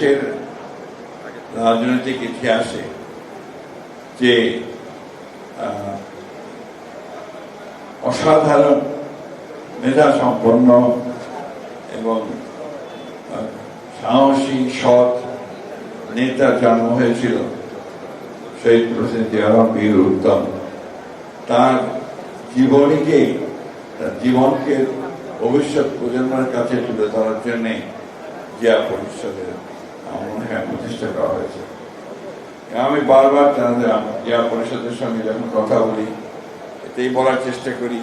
দেশের রাজনৈতিক ইতিহাসে যে অসাধারণ মেধা সম্পন্ন এবং সাহসী সৎ নেতার জন্ম হয়েছিল শহীদ জিয়াউর বীর উত্তম। তার জীবনীকে, তার জীবনকে ভবিষ্যৎ প্রজন্মের কাছে তুলে ধরার জন্যে জিয়া পরিষদের প্রতিষ্ঠা করা হয়েছে। আমি বারবার তাদের জিয়া পরিষদের সঙ্গে যখন কথা বলি, এতেই বলার চেষ্টা করি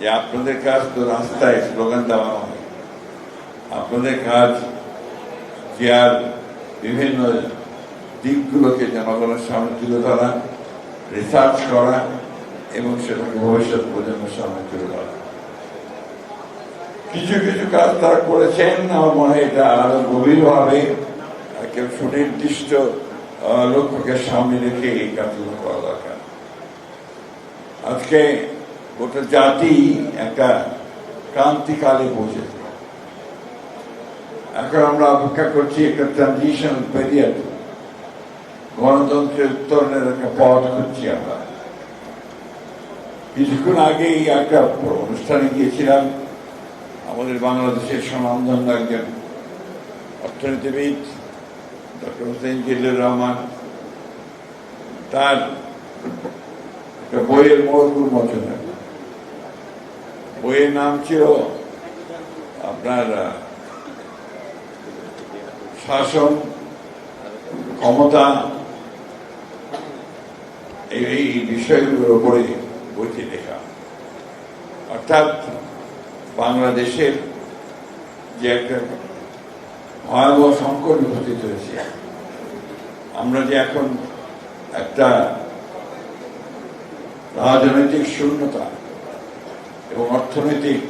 যে আপনাদের কাজ তো রাস্তায় স্লোগান দেওয়া নয় আপনাদের কাজ জিয়ার বিভিন্ন দিকগুলোকে জনগণের সামনে তুলে ধরা রিসার্চ করা, এবং সেটাকে ভবিষ্যৎ প্রজন্মের সামনে তুলে ধরা। কিছু কিছু কাজ তারা করেছেন, আমার মনে হয় এটা আরও গভীরভাবে একটা সুনির্দিষ্ট লক্ষ্যকে সামনে রেখে এই কাজগুলো করা দরকার। আজকে গোটা জাতি একটা ক্রান্তিকালে পৌঁছেছে এখন আমরা অপেক্ষা করছি একটা ট্রানজিশন পিরিয়ড গণতন্ত্রের উত্তরণের একটা পথ খুঁজছি আমরা। কিছুক্ষণ আগেই একটা অনুষ্ঠানে গিয়েছিলাম। আমাদের বাংলাদেশের স্বনামধন্য একজন অর্থনীতিবিদ ডক্টর হোসেন জিল্লুর রহমান, তার একটা বইয়ের মরকুর মচনা বইয়ের নাম ছিল আপনার শাসন ক্ষমতা। এই বিষয়গুলোর উপরে বইটি লেখা। অর্থাৎ বাংলাদেশের যে একটা ভয়াবহ সংকট উপস্থিত হয়েছে। আমরা যে এখন একটা রাজনৈতিক শূন্যতা এবং অর্থনৈতিক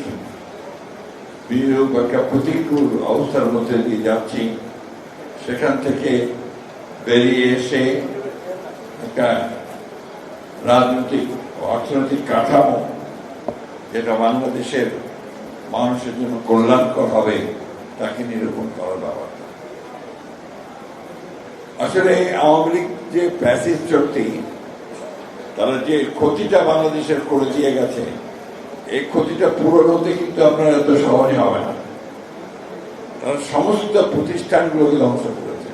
বিরূপ একটা প্রতিকূল অবস্থার মধ্যে দিয়ে যাচ্ছি, সেখান থেকে বেরিয়ে এসে একটা রাজনৈতিক অর্থনৈতিক কাঠামো যেটা বাংলাদেশের মানুষের জন্য কল্যাণকর হবে তাকে নিরূপণ করার ব্যাপারটা আসলে আওয়ামী লীগ যে প্যাসিভ শক্তি, তারা যে ক্ষতিটা বাংলাদেশের করে দিয়ে গেছে, এই ক্ষতিটা পূরণ হতে কিন্তু আপনার এত সহজে হবে না। তারা সমস্ত প্রতিষ্ঠানগুলোকে ধ্বংস করেছে।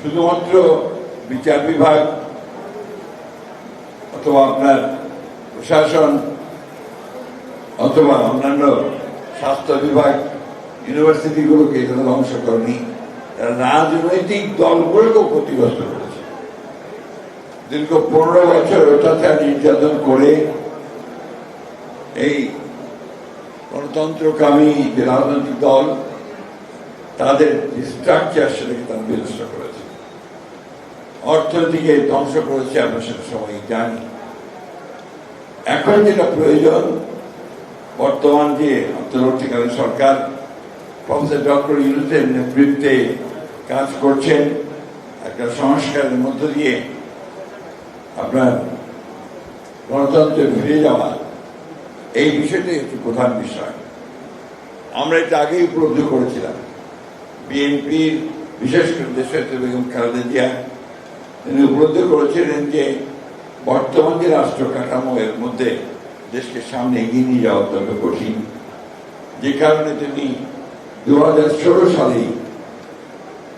শুধুমাত্র বিচার বিভাগ অথবা আপনার প্রশাসন অথবা অন্যান্য স্বাস্থ্য বিভাগ ইউনিভার্সিটিগুলোকে এখানে ধ্বংস করেনি। রাজনৈতিক দলগুলোকেও ক্ষতিগ্রস্ত করেছে। দীর্ঘ পনেরো বছর অত্যাচার নির্যাতন করে এই গণতন্ত্রকামী যে রাজনৈতিক দল, তাদের স্ট্রাকচার সেটাকে তারা বিনষ্ট করেছে। অর্থনীতিকে ধ্বংস করেছে আমরা সেটা সবাই জানি। এখন যেটা প্রয়োজন, বর্তমান যে অন্তর্বর্তীকালীন সরকার প্রফেসর ডক্টর ইউনুসের নেতৃত্বে কাজ করছেন একটা সংস্কারের মধ্য দিয়ে আপনার গণতন্ত্রে ফিরে যাওয়া। এই বিষয়টাই একটি প্রধান বিষয়। আমরা এটা আগেই উপলব্ধি করেছিলাম। বিএনপির, বিশেষ করে দেশনেত্রী বেগম খালেদা জিয়া, তিনি উপলব্ধি করেছিলেন যে বর্তমান যে রাষ্ট্র কাঠামো, এর মধ্যে দেশকে সামনে এগিয়ে নিয়ে যাওয়া তবে কঠিন। যে কারণে তিনি দু ষোলো সালেই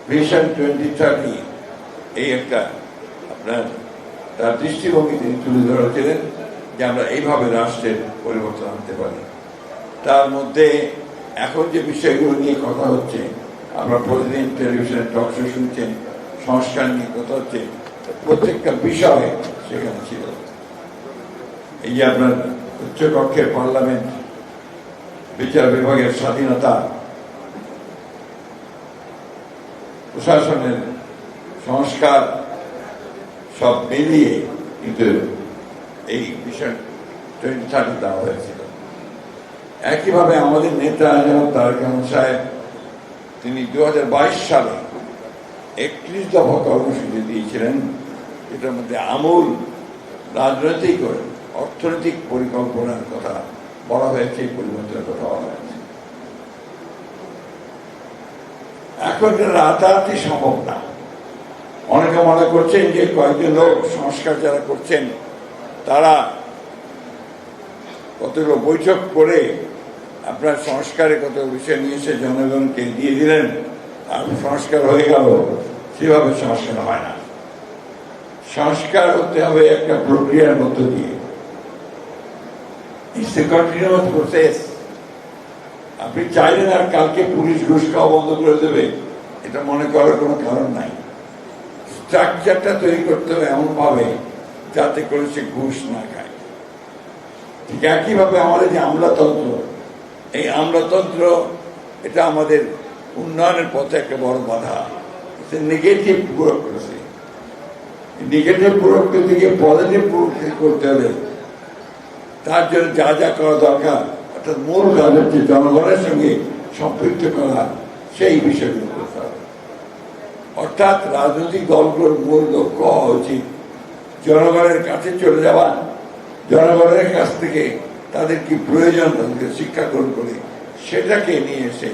ভিশন টোয়েন্টি থার্টি এই একটা আপনার, তার দৃষ্টিভঙ্গি তিনি তুলে ধরেছিলেন যে আমরা এইভাবে রাষ্ট্রের পরিবর্তন আনতে পারি। তার মধ্যে এখন যে বিষয়গুলো নিয়ে কথা হচ্ছে, আমরা প্রতিদিন টেলিভিশনে টক শো শুনছেন, সংস্কার নিয়ে কথা হচ্ছে, প্রত্যেকটা বিষয়ে সেখানে ছিল। এই যে আপনার উচ্চকক্ষের পার্লামেন্ট, বিচার বিভাগের স্বাধীনতা প্রশাসনের সংস্কার সব মিলিয়ে কিন্তু এই বিষয় টোয়েন্টি থার্টি দেওয়া হয়েছিল। একইভাবে আমাদের নেতা যেমন তারেক রহমান সাহেব, তিনি দু হাজার বাইশ সালে একত্রিশ দফা কর্মসূচি দিয়েছিলেন, এটার মধ্যে আমূল রাজনৈতিক অর্থনৈতিক পরিকল্পনার কথা বলা হয়েছে, এই পরিবর্তনের কথা বলা হয়েছে এখন রাতারাতি সম্ভব না। অনেকে মনে করছেন যে কয়েকজন লোক সংস্কার যারা করছেন, তারা কতগুলো বৈঠক করে আপনার সংস্কারে কত বিষয় নিয়ে এসে জনগণকে দিয়ে দিলেন, আর সংস্কার হয়ে গেল, সেভাবে সংস্কার হয় না। সংস্কার হতে হবে একটা প্রক্রিয়ার মধ্য দিয়ে। ইটস এ কন্টিনিউয়াস প্রসেস আপনি চাইলেন আর কালকে পুলিশ ঘুষ খাওয়া বন্ধ করে দেবে। এটা মনে করার কোনো কারণ নাই। স্ট্রাকচারটা তৈরি করতে হবে এমনভাবে যাতে করে সে ঘুষ না খায়। ঠিক একইভাবে আমাদের যে আমলাতন্ত্র, এই আমলাতন্ত্র, এটা আমাদের উন্নয়নের পথে একটা বড় বাধা। নেগেটিভ ব্যুরোক্রেসি নেগেটিভ ব্যুরোক্রেসিকে পজিটিভ ব্যুরোক্রেসি করতে হবে, তার জন্য যা যা করা দরকার অর্থাৎ মূল কাজ জনগণের সঙ্গে সম্পৃক্ত করা, সেই বিষয়গুলো করতে হবে অর্থাৎ রাজনৈতিক দলগুলোর মূল লক্ষ্য হওয়া উচিত জনগণের কাছে চলে যাওয়া, জনগণের কাছ থেকে তাদের কি প্রয়োজন শিক্ষা গ্রহণ করে সেটাকে নিয়ে এসে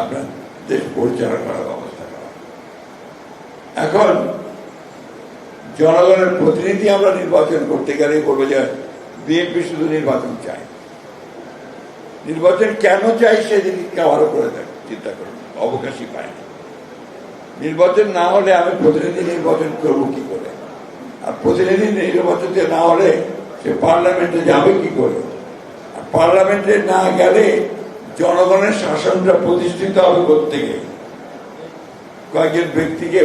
আপনার দেশ পরিচালনা করার ব্যবস্থা করা। এখন জনগণের প্রতিনিধি আমরা নির্বাচন করতে গেলে বলব যে বিএনপি শুধু নির্বাচন চায় নির্বাচন কেন চাই সেদিকে আরও করে দেখ, চিন্তা করুন অবকাশই পায় না। নির্বাচন না হলে আমি প্রতিনিধি নির্বাচন করব কি করে? আর প্রতিনিধি নির্বাচনে না হলে সে পার্লামেন্টে যাবে কি করে? আর পার্লামেন্টে না গেলে জনগণের শাসনটা প্রতিষ্ঠিত হবে প্রত্যেকে কয়েকজন ব্যক্তিকে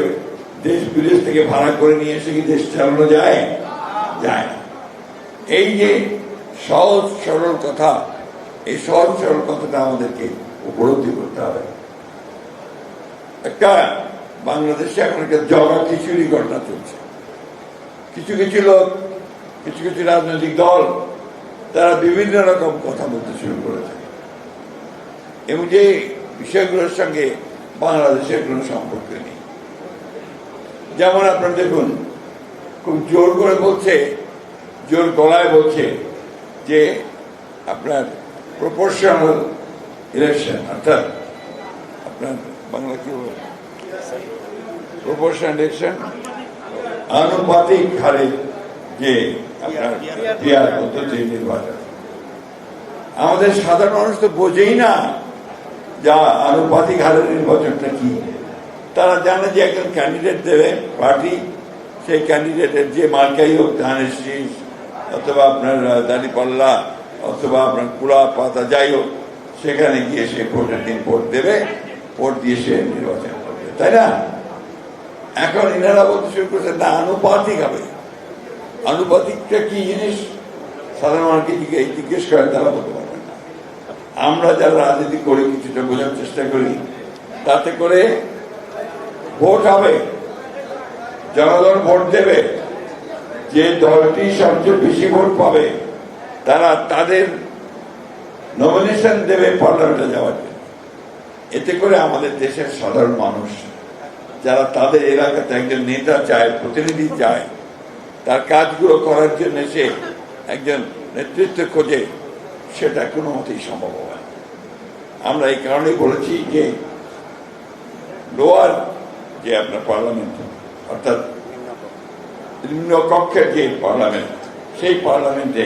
দেশ বিদেশ থেকে ভাড়া করে নিয়ে এসে কি দেশ চালানো যায়? যায় না। এই যে সহজ সরল কথা এই সহজ সরল কথাটা আমাদেরকে উপলব্ধি করতে হবে। একটা বাংলাদেশে এখন একটা জগা খিচুড়ি ঘটনা চলছে। কিছু কিছু লোক, কিছু কিছু রাজনৈতিক দল, তারা বিভিন্ন রকম কথা বলতে শুরু করেছে। এবং যে বিষয়গুলোর সঙ্গে বাংলাদেশের কোনো সম্পর্ক নেই। যেমন আপনার দেখুন, খুব জোর করে বলছে, জোর গলায় বলছে যে আপনার প্রপোর্শনাল ইলেকশন অর্থাৎ আপনার বাংলা কি বলব প্রপোর্শনাল ইলেকশন আনুপাতিক হারে যে আপনার পদ্ধতি নির্বাচন। আমাদের সাধারণ মানুষ তো বোঝেই না যা আনুপাতিক হারের নির্বাচনটা কি। তারা জানে যে একজন ক্যান্ডিডেট দেবে পার্টি সেই ক্যান্ডিডেটের যে মার্কাই হোক ধানের শীষ অথবা আপনার দাঁড়িপাল্লা অথবা আপনার কুড়া পাতা যাই হোক, সেখানে গিয়ে সে ভোটের দিন ভোট দেবে, ভোট দিয়ে সে নির্বাচন করবে, তাই না? এখন এনারা বলতে শুরু করছে, না, আনুপাতিক হবে। আনুপাতিকটা কি জিনিস? সাধারণ মানুষকে জিজ্ঞেস করেন তারা বলতে পারবেন না। আমরা যারা রাজনীতি করি, কিছুটা বোঝার চেষ্টা করি, তাতে করে ভোট হবে। জনগণ ভোট দেবে। যে দলটি সবচেয়ে বেশি ভোট পাবে তারা তাদের নমিনেশন দেবে পার্লামেন্টে যাওয়ার জন্য এতে করে আমাদের দেশের সাধারণ মানুষ, যারা তাদের এলাকাতে একজন নেতা চায়, প্রতিনিধি চায়, তার কাজগুলো করার জন্য সে একজন নেতৃত্ব খোঁজে, সেটা কোনো মতেই সম্ভব না। আমরা এই কারণেই বলেছি যে লোয়ার যে আপনার পার্লামেন্ট অর্থাৎ নিম্ন কক্ষের যে পার্লামেন্ট সেই পার্লামেন্টে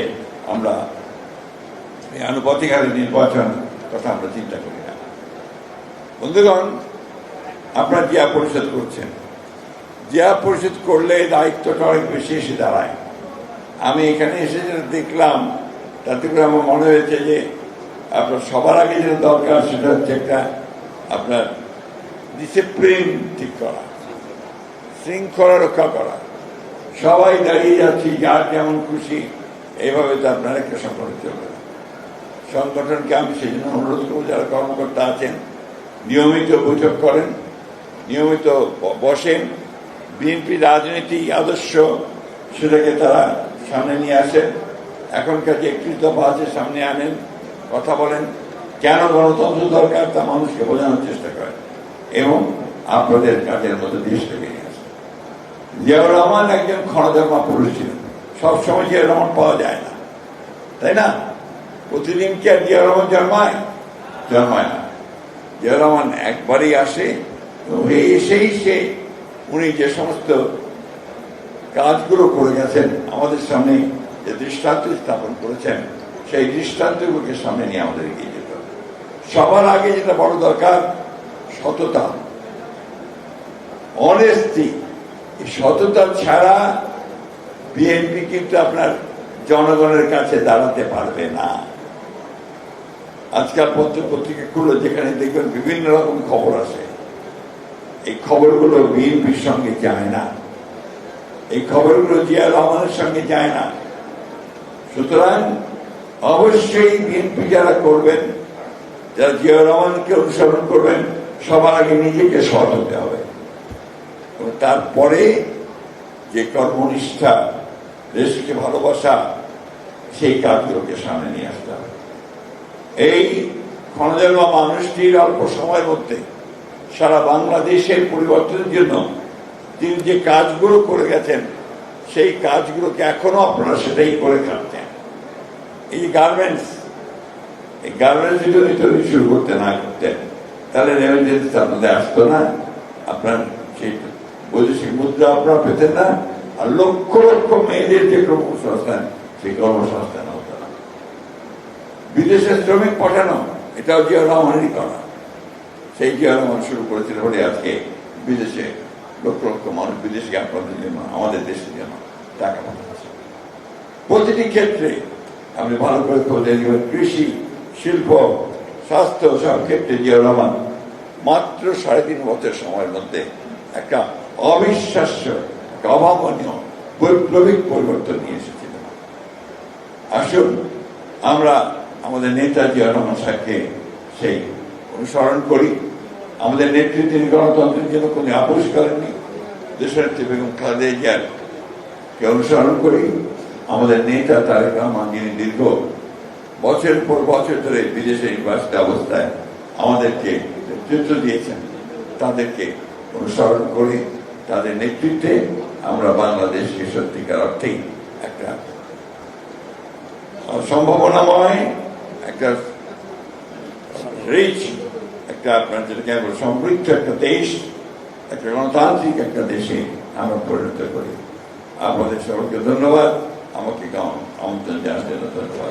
আমরা এই আনুপাতিক হারে নির্বাচন কথা আমরা চিন্তা করি না। বন্ধুগণ, আপনার জিয়া পরিষদ করছেন। জিয়া পরিষদ করলে দায়িত্বটা অনেক বেশি এসে দাঁড়ায়। আমি এখানে এসে যেটা দেখলাম, তাতে করে আমার মনে হয়েছে যে আপনার সবার আগে যেটা দরকার সেটা হচ্ছে একটা আপনার ডিসিপ্লিন ঠিক করা, শৃঙ্খলা রক্ষা করা। সবাই দাঁড়িয়ে যাচ্ছি যার যেমন খুশি এইভাবে তো আপনার একটা সংগঠন চলবে সংগঠনকে আমি সেই জন্য অনুরোধ করব, যারা কর্মকর্তা আছেন, নিয়মিত বৈঠক করেন, নিয়মিত বসেন, বিএনপি রাজনীতি আদর্শ, সেটাকে তারা সামনে নিয়ে আসেন, এখনকার যে একত্রিশ দফা আছে সামনে আনেন, কথা বলেন, কেন গণতন্ত্র দরকার তা মানুষকে বোঝানোর চেষ্টা করেন এবং আপনাদের কাজের মধ্যে দেশটাকে নিয়ে আসেন। জিয়াউর রহমান একজন ক্ষণধর্মা পুরুষ ছিলেন। সবসময় জিয়াউর রহমান পাওয়া যায় না। তাই না? প্রতিদিন কি আর জিয়াউর রহমান জন্মায়? জন্মায় না। জিয়াউর রহমান একবারই আসে এসেই সে, উনি যে সমস্ত কাজগুলো করে গেছেন, আমাদের সামনে যে দৃষ্টান্ত স্থাপন করেছেন, সেই দৃষ্টান্তগুলোকে সামনে নিয়ে আমাদের এগিয়ে যেতে হবে। সবার আগে যেটা বড় দরকার, সততা। অনেস্টি সততা ছাড়া বিএনপি কিন্তু আপনার জনগণের কাছে দাঁড়াতে পারবে না। আজকাল পত্র পত্রিকা খুলে যেখানে দেখবেন বিভিন্ন রকম খবর আসে এই খবরগুলো বিএনপির সঙ্গে যায় না। এই খবরগুলো জিয়া রহমানের সঙ্গে যায় না। সুতরাং অবশ্যই বিএনপি যারা করবেন, যারা জিয়া রহমানকে অনুসরণ করবেন, সবার আগে নিজেকে সৎ হতে হবে। তারপরে যে কর্মনিষ্ঠা দেশকে ভালোবাসা, সেই কাজগুলোকে সামনে নিয়ে আসতে হবে। এই ক্ষণজন্ম মানুষটির অল্প সময়ের মধ্যে সারা বাংলাদেশের পরিবর্তনের জন্য তিনি যে কাজগুলো করে গেছেন, সেই কাজগুলোকে এখনও আপনারা সেটাই করে খাচ্ছেন এই গার্মেন্টস এই গার্মেন্টস যদি তৈরি শুরু করতে না করতেন, তাহলে রেমিটেন্স আপনাদের আসতো না। আপনার সেই বৈদেশিক মুদ্রা আপনারা পেতেন না। আর লক্ষ লক্ষ মেয়েদের যে কর্মসংস্থান সেই কর্মসংস্থান হতো না বিদেশে শ্রমিক পাঠানো এটাও জিয়া রহমানেরই করা সেই জিয়া রহমান শুরু করেছিল বলে আজকে বিদেশে লক্ষ লক্ষ মানুষ বিদেশে আপনাদের জন্য আমাদের দেশের জন্য টাকা পাঠাচ্ছে প্রতিটি ক্ষেত্রে আপনি ভালো করে খোঁজে নেবেন কৃষি শিল্প স্বাস্থ্য সব ক্ষেত্রে জিয়া রহমান মাত্র সাড়ে তিন বছর সময়ের মধ্যে একটা অবিশ্বাস্য একটা অভাবনীয় বৈপ্লবিক পরিবর্তন নিয়ে এসেছিলেন আসুন, আমরা আমাদের নেতা সাহেবকে সেই অনুসরণ করি। আমাদের নেত্রী তিনি গণতন্ত্রের জন্য কোনো আপোষ করেননি। দেশের বেগম খালেদা জিয়ার কে অনুসরণ করি। আমাদের নেতা তারেক রহমান, যিনি দীর্ঘ বছর পর বছর ধরে বিদেশে নির্বাসিত অবস্থায় আমাদেরকে নেতৃত্ব দিয়েছেন, তাদেরকে অনুসরণ করে। তাদের নেতৃত্বে আমরা বাংলাদেশকে সত্যিকার অর্থেই একটা সম্ভাবনাময়, একটা রিচ একটা আপনার যেটাকে আমরা সমৃদ্ধ একটা দেশ, একটা গণতান্ত্রিক একটা দেশে আমরা পরিণত করি। আপনাদের সবাইকে ধন্যবাদ। আমাকে আমন্ত্রণ জানাতে ধন্যবাদ।